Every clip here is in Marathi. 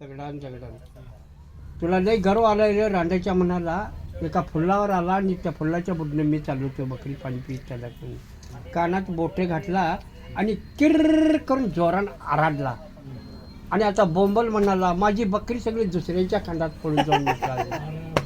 दगडान दगडान. तुला लय गर्व आला रे रांड्याच्या मनाला. एका फुलावर आला आणि त्या फुलाच्या बुडनं मी चालवतो बकरी पाणी पित त्याला कानात बोटे घातला आणि किर्र करून जोरान आराडला. आणि आता बोंबल म्हणाला माझी बकरी सगळी दुसऱ्याच्या खांदात पडून जाऊन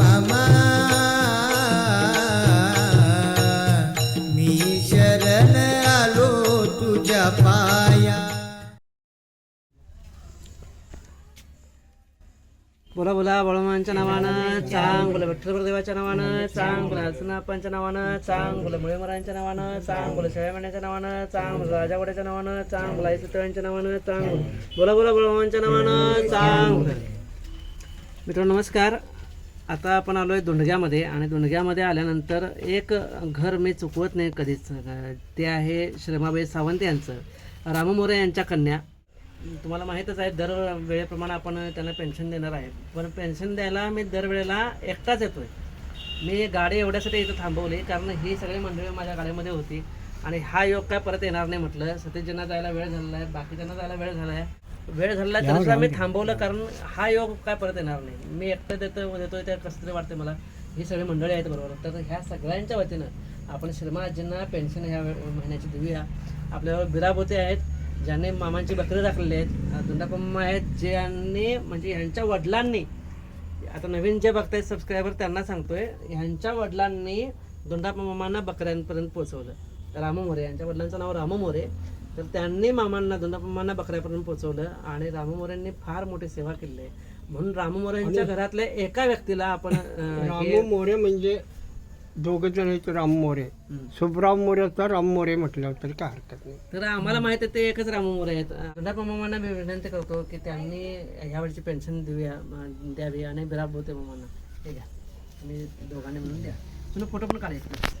मामा मी शरण आलो तुझ्या पाया. बोला बोला बळमांच्या नावानं चांग बोला विठ्ठल देवाच्या नावानं चांग बोला हसनाप्पांच्या नावानं चांग बोला मुळेमरांच्या नावानं चांग बोला शेळ्यामाण्याच्या नावानं चांग बोला राजावाड्याच्या नावानं चांग बोला आईसुतळ्यांच्या नावानं चांग बोला बोला बोला बळमांच्या नावानं चांग मित्रांनो नमस्कार. आता आपण आलो आहे दोंडग्यामध्ये आणि दोंडग्यामध्ये आल्यानंतर एक घर मी चुकवत नाही कधीच. ते आहे श्रमाबाई सावंत यांचं. राममोरे यांच्या कन्या. तुम्हाला माहीतच आहे दर वेळेप्रमाणे आपण त्यांना पेन्शन देणार आहे. पण पेन्शन द्यायला मी दरवेळेला एकटाच येतोय. मी गाडी एवढ्यासाठी इथं थांबवली कारण ही सगळी मंडळी माझ्या गाडीमध्ये होती. आणि हा योग काय परत येणार नाही म्हटलं. सतीशजींना जायला वेळ झालेला आहे बाकीच्यांना जायला वेळ झाला आहे. वेळ आहे तरी मी थांबवलं कारण हा योग काय परत येणार नाही. मी एकटं देतो देतोय त्या कसं तरी वाटते मला. ही सगळी मंडळी आहेत बरोबर. तर ह्या सगळ्यांच्या वतीनं आपण श्रीमा आजींना पेन्शन ह्या महिन्याची देऊया. आपल्यावर बिराबोते आहेत ज्यांनी मामांची बकरी राखलेली आहेत दुंडापम्मा आहेत ज्यांनी म्हणजे ह्यांच्या वडिलांनी आता नवीन जे बघतायत सबस्क्रायबर त्यांना सांगतोय ह्यांच्या वडिलांनी दोंडाप्पा मामांना बकऱ्यांपर्यंत पोहोचवलं. रामू मोरे यांच्या वडिलांचं नाव रामू मोरे. तर त्यांनी मामांना दोंडाप्पा मामांना बकऱ्यापर्यंत पोहोचवलं आणि रामू मोरेंनी फार मोठी सेवा केली. आहे म्हणून रामू मोरेंच्या घरातल्या एका व्यक्तीला आपण अं, रामू मोरे म्हणजे दोघ जण राम मोरे. सुभराव मोरेचा राम मोरे म्हटलं तरी काय हरकत नाही. तर आम्हाला माहिती आहे ते एकच रामू मोरे आहेत. दोंडाप्पा मामांना मी विनंती करतो की त्यांनी ह्यावेळची पेन्शन देऊया अं, द्यावी आणि बिराब होते मामांना. हे घ्या. तुम्ही दोघांनी म्हणून द्या. तुम्ही फोटो पण काढायचे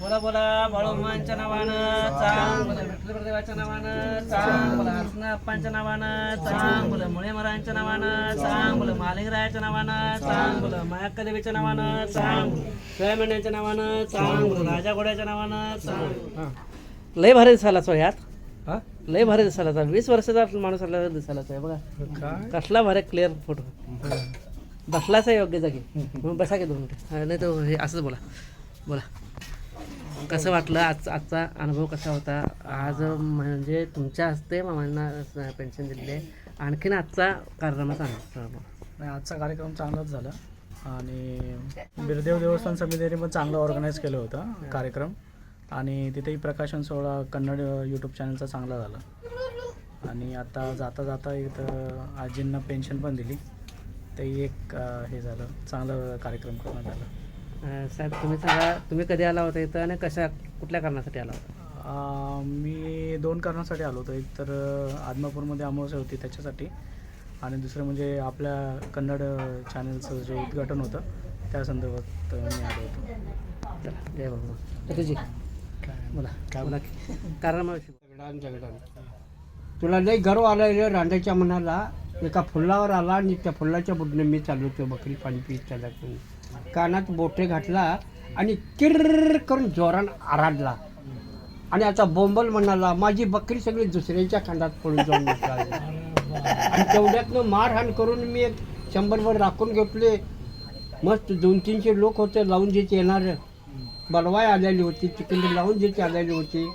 बोला बोला बाळूमांच्या नावानं चांग बोला विठ्ठलदेवाच्या नावानं चांग बोला हसनाप्पांच्या नावानं चांग बोला मुळेमरांच्या नावानं चांग बोला मालिंगरायाच्या नावानं चांग बोला मायाक्का देवीच्या नावानं चांग सोयामेंढ्यांच्या नावानं चांग बोला राजा घोड्याच्या नावानं चांग लय भारी दिसायलाच हो यात. हा? लय भारी दिसायलाच आहे. वीस वर्षाचा माणूस आला दिसायलाच आहे बघा. कसला भारी क्लिअर फोटो बसलाच आहे योग्य जागी. बसा की दोन मिनिटं. नाही तो हे असंच बोला. बोला. कसं वाटलं? आज आजचा अनुभव कसा होता? आज म्हणजे तुमच्या हस्ते मामांना पेन्शन दिलेली आहे. आणखीन आजचा कार्यक्रमाचा अनुभव नाही आजचा कार्यक्रम चांगलाच झाला. आणि बिरदेव देवस्थान समितीने पण चांगलं ऑर्गनाईज केलं होतं कार्यक्रम. आणि तिथेही प्रकाशन सोहळा कन्नड यूट्यूब चॅनलचा चांगला झाला. आणि आता जाता जाता इथं आजींना पेन्शन पण दिली. तेही एक हे झालं चांगलं कार्यक्रम करण्यात आलं साहेब तुम्ही सांगा तुम्ही कधी आला होता इथं आणि कशा कुठल्या कारणासाठी आला होता? अं, मी दोन कारणासाठी आलो होतो. एक तर आदमापूरमध्ये अमावस्या होती त्याच्यासाठी आणि दुसरं म्हणजे आपल्या कन्नड चॅनलचं जे उद्घाटन होतं त्या संदर्भात मी आलो होतो. चला जय बाबा तुझी बोला बोला की. कारणाविषयी दगडान दगडान तुला लय गर्व आला रे रांड्याच्या मनाला. एका फुलावर आला आणि त्या फुलाच्या बुडनं मी चालवतो बकरी पाणी पित त्याला कानात बोटे घातला आणि किर्र करून जोरान आराडला. आणि आता बोंबल म्हणाला माझी बकरी सगळी दुसऱ्याच्या खांदात पडून जाऊन आणि तेवढ्यातनं मारहाण करून मी एक शंभरभर राखून घेतले. मस्त दोन तीनशे लोक होते लावून ज्याचे येणार. बलवाय आलेली होती तिकडे लावून ज्याची आलेली होती.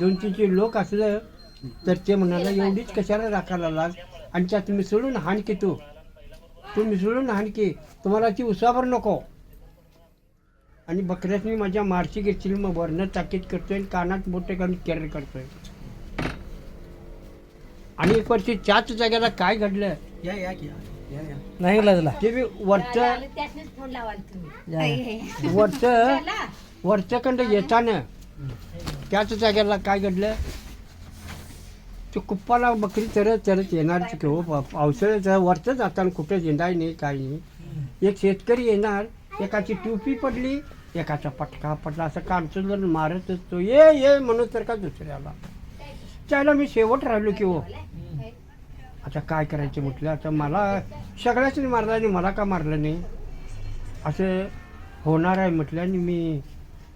दोन तीनशे लोक असलं तर ते म्हणाला एवढीच कशाला राखायला लाग आणि त्यात मिसळून हाण की तू हो? तू मिसळून हाण की तुम्हाला ती उसावर नको. आणि बकऱ्यात मी माझ्या मारशी घेतली मग वरनं ताकीद करतोय आणि कानात मोठे काढून केअर करतोय. आणि एक वर्षी त्याच जागेला काय घडलं? या या की या या. नाही लाजला. ते मी वरचं वरचं वरचं कंड येताना त्याच जागेला काय घडलं? ते कुप्पाला बकरी चरत चरत येणारच की हो पा- पावसाळ्याचं वरचं जाताना कुठं येणार नाही काही नाही. एक शेतकरी येणार एकाची टोपी पडली एकाचा पटका पडला असं कामचंदर मारत असतो ये ये म्हणून तर का दुसऱ्याला? त्याला मी शेवट राहिलो की हो. आता काय करायचं म्हटलं आता मला सगळ्याच मारलं आणि मला का मारलं नाही? असं होणार आहे म्हटलं आणि मी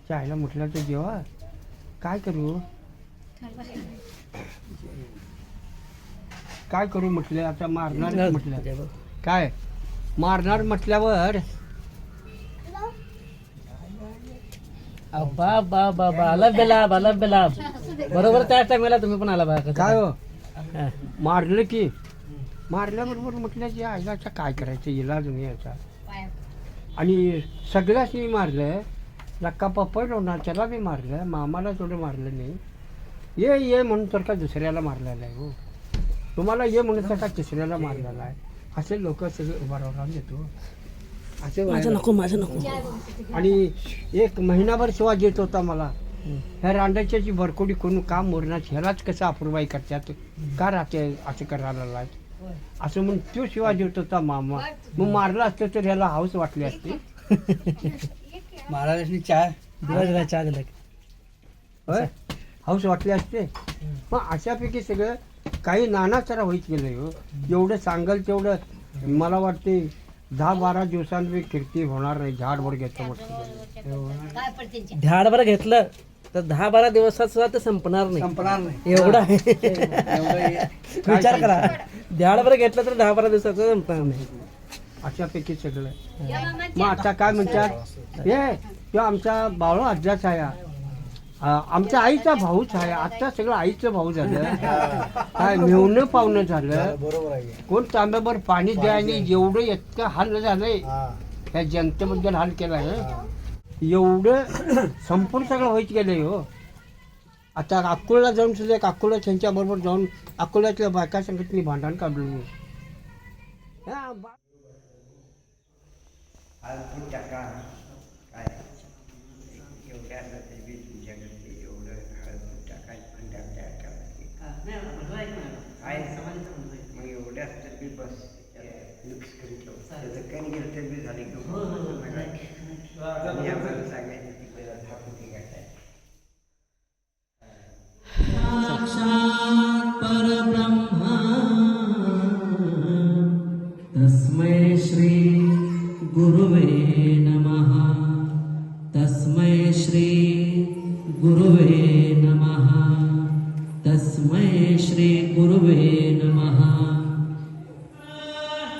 चायला म्हटलं तर जेव्हा काय करू? काय करू म्हटलं? आता मारणार म्हटलं. काय? मारणार म्हटल्यावर? बा बा बा बा आला बेला आला बेला बरोबर त्या टायमाला तुम्ही पण आला बा काय हो. मारलं की? मारल्याबरोबर म्हटलं की आईलाचा काय करायचं? इलाज नाही याचा आणि सगळ्याच मी मारलं लक्का पप्पा होणार त्याला बी मारलं मामाला थोडं मारलं नाही. ये ये म्हणून तर का दुसऱ्याला मारलेला आहे हो. तुम्हाला ये म्हणून तर का तिसऱ्याला मारलेला आहे. असे लोक सगळे उभा राहून देतो असे माझं नको माझं नको. आणि एक महिनाभर शिवा देत होता मला. ह्या रांडाच्या जी भरकोडी कोण काम मोरणार ह्यालाच कसं अपूर्वाई करतात? का राहते असं करायला लाग असं म्हणून तो शिवा देत होता मामा. मग मारला असतं तर ह्याला हाऊस वाटली असती. महाराजांनी चहा दिला चहा दिला होय? हाऊस वाटले असते. मग अशापैकी सगळं काही नाना तरा होईत गेलं हो. एवढं सांगल तेवढं. मला वाटते दहा बारा दिवसांनी कीर्ती होणार नाही. झाडभर घेतो म्हटलं झाड बरं घेतलं तर दहा बारा दिवसात सुद्धा ते संपणार नाही. संपणार नाही. एवढा विचार करा. झाड बरं घेतलं तर दहा बारा दिवसात सुद्धा संपणार नाही. अशापैकी सगळं. मग आता काय म्हणतात? हे तो आमचा बाळू आज्याच आहे. हा, आमच्या आईचा भाऊच आहे. आता सगळं आईचं भाऊ झालं. काय मेवणं पावणं झालं. कोण तांब्याभर पाणी द्या आणि एवढं इतकं हाल झालंय. ह्या जनतेबद्दल हाल केला आहे एवढं संपूर्ण सगळं व्हायच गेलंय हो. आता अकोला जाऊन सुद्धा एक अकोला त्यांच्या बरोबर जाऊन अकोल्यातल्या बायका संघटने भांडण काढलं. मी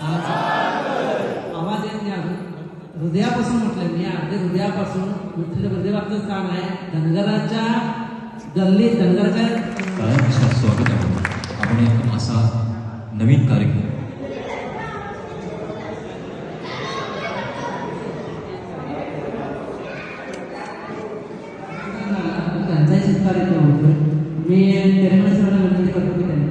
आवाज येत नाही अजून हृदयापासून म्हटलं मी. अर्धे हृदयापासून. विठ्ठल हृदयापासून काम आहे. धनगराच्या गल्ली धनगराच्या स्वागत आहे. आपण एकदम असा नवीन कार्यक्रम त्यांचाही सत्कार इथे होतो मी तेरंगणा सरांना विनंती करतो की त्यांनी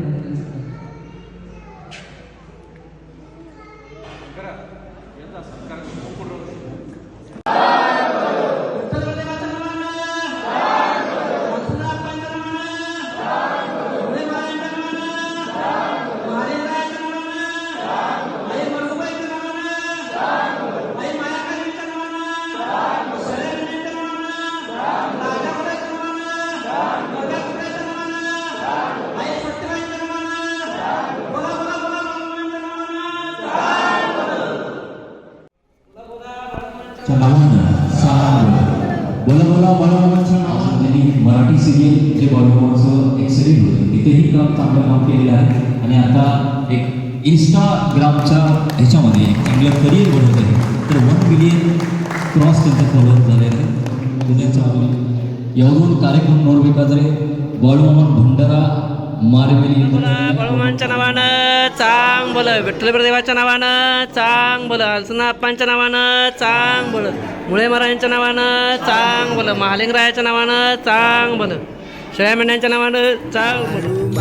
च्या नावानं सांग बोला बोला बाळाबाबांच्या नावानं त्यांनी मराठी सिरियल जे बॉलिवूडचं एक सिरियल होतं तिथेही काम चांगलं काम केलेलं आहे. आणि आता एक इंस्टाग्रामच्या ह्याच्यामध्ये चांगलं करिअर बनवत आहे तर वन मिलियन क्रॉस त्यांचा फॉलोअर झाले आहे त्यांच्या एवढून कार्यक्रम नोडबेकाद्रे बॉलिवूड भंडारा भगवानच्या नावानं चांग बोल विठ्ठल प्रदेवाच्या नावानं चांग बोल अल्सनाप्पांच्या नावानं चांग बोल मुळे महाराजांच्या नावानं चांग बोल महालिंगरायाच्या नावानं चांग बोल शेळ्या मेंढ्यांच्या नावानं चांग बोल.